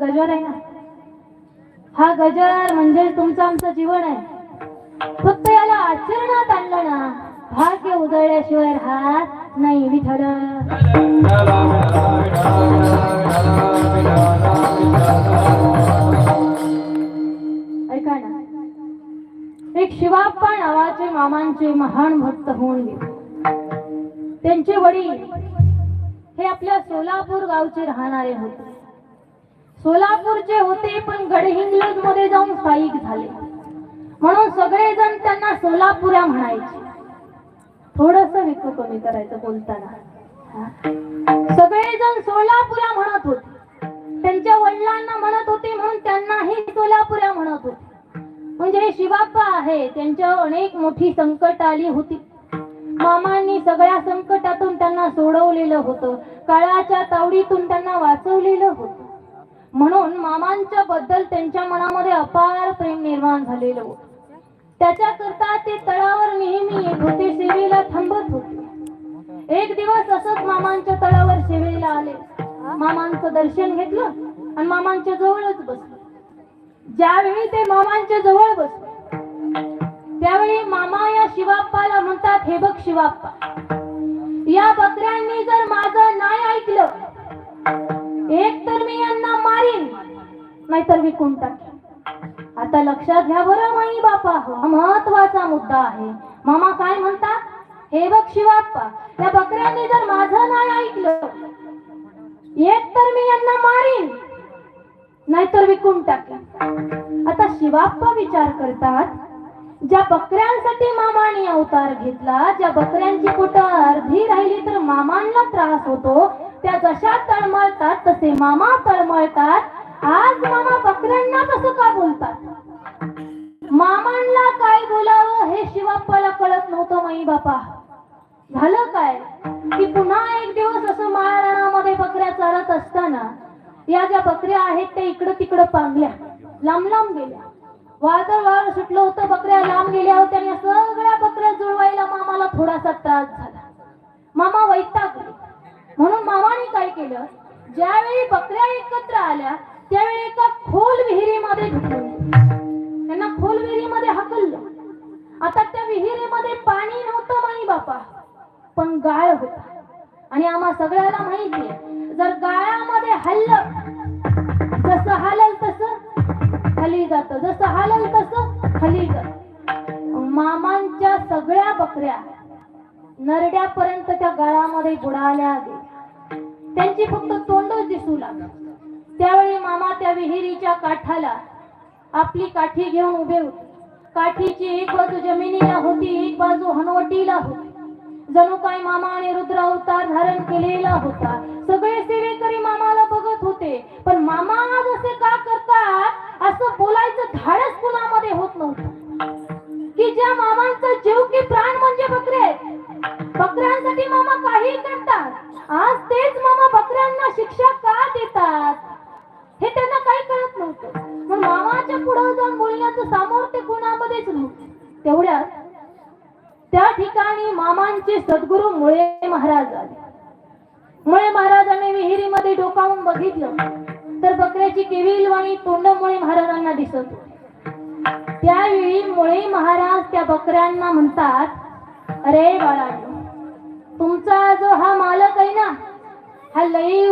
गजर आहे ना? हा गजर म्हणजे तुमचं आमचं जीवन आहे. फक्त याला आचरणात आणलं ना भाग्य उजळल्याशिवाय राहत नाही विठल ऐका ना. एक शिवाप्पा नावाचे मामांचे महान भक्त होऊन गेले. त्यांचे वडील हे आपल्या सोलापूर गावचे राहणारे होते. सोलापूरचे होते पण गडहिंग्लजमध्ये जाऊन स्थायिक झाले. म्हणून सगळेजण त्यांना सोलापुऱ्या म्हणायचे. थोडस विकू कमी करायचं बोलताना. सगळेजण सोलापुऱ्या म्हणत होते. त्यांच्या वडिलांना म्हणत होते म्हणून त्यांनाही सोलापुऱ्या म्हणत होते. म्हणजे हे शिवाप्पा आहे त्यांच्या अनेक मोठी संकट आली होती. मामांनी सगळ्या संकटातून त्यांना सोडवलेलं होतं. काळाच्या तावडीतून त्यांना वाचवलेलं होतं. म्हणून मामांच्या बद्दल त्यांच्या मनामध्ये अपार प्रेम निर्माण झालेलं होतं. त्याच्याकरता ते तळावर नेहमी होते सेवेला थांबत होते. एक दिवस असंच मामांच्या तळावर सेवेला आले. मामांचं दर्शन घेतलं आणि मामांच्या जवळच बसले. ज्यावेळी ते मामांच्या जवळ बसले त्यावेळी मामा या शिवाप्पाला म्हणतात हे बघ शिवाप्पा या बकऱ्यांनी जर माझं नाही ऐकलं कोणता? आता लक्षात घ्या बरं माई बापा. हा महत्त्वाचा मुद्दा आहे. मामा काय म्हणतात? हे बघ शिवाप्पा या बकऱ्यांनी जर माझं नाही ऐकलं एक तर मी यांना मारीन नाहीतर विकून टाकेन. आता शिवाप्पा विचार करतात ज्या बकऱ्यांसाठी मामाने अवतार घेतला ज्या बकऱ्यांची पोट अर्धी राहिली तर मामांना त्रास होतो त्या जशा तळमळतात तसे मामा तळमळतात. आज मामा मात्रांना कसं का बोलतात? मामांना काय बोलावं हे शिवाप्पाला कळत नव्हतं माई बापा झालं काय? की पुन्हा एक दिवस असं माळरानामध्ये बकऱ्या चालत असताना या ज्या बकऱ्या आहेत त्या इकडं तिकडं पांगल्या लांब लांब गेल्या. वादळ वाळ सुटलं होतं बकऱ्या लांब गेल्या होत्या आणि या सगळ्या बकऱ्या जुळवायला मामाला थोडासा त्रास झाला. मामा वैतागले. म्हणून मामाने काय केलं? ज्यावेळी बकऱ्या एकत्र आल्या त्यावेळी एका खोल विहिरीमध्ये त्यांना खोल विहिरीमध्ये हकललं. आता त्या विहिरीमध्ये पाणी नव्हतं माई बापा पण गाळ होता. आणि आम्हा सगळ्याला माहिती आहे जर गाळामध्ये हल्लं जसं हालल तस खाली जात जसं हालल तस खाली जात. मामांच्या सगळ्या बकऱ्या नरड्यापर्यंत त्या गळामध्ये बुडाल्या गेल्या त्यांची फक्त तोंडच दिसू लागली. त्यावेळी मामा त्या विहिरीच्या काठाला आपली काठी घेऊन उभे होते. काठीची एक बाजू जमिनीला होती एक बाजू हनवटीला होती. जणू काय मामा आणि रुद्र अवतार धारण केलेला होता. सगळे सेवेकरी मामाला बघत होते. पण मामा आज असे का करतात असं बोलायचं धाडस कुणामध्ये होत नव्हतं. की ज्या मामांचा जीव की प्राण म्हणजे बकरे. बकऱ्यांसाठी मामा काही करतात. आज तेच मामा बकऱ्यांना शिक्षा का देतात? हे त्यांना काही कळत नव्हतं. मग मामाच्या पुढे जाऊन बोलण्याचं सामर्थ्य कोणामध्येच नव्हतं. तेवढ्या त्या ठिकाणी मामांचे सद्गुरु मुळे महाराज आले. मुळे महाराजांनी विहिरीमध्ये डोकावून बघितलं तर बकऱ्याची केविलवाणी तोंड मुळे महाराजांना दिसत त्यावेळी मुळे महाराज त्या बकऱ्यांना म्हणतात अरे बाळा तुमचा जो हा मालक आहे ना हा लई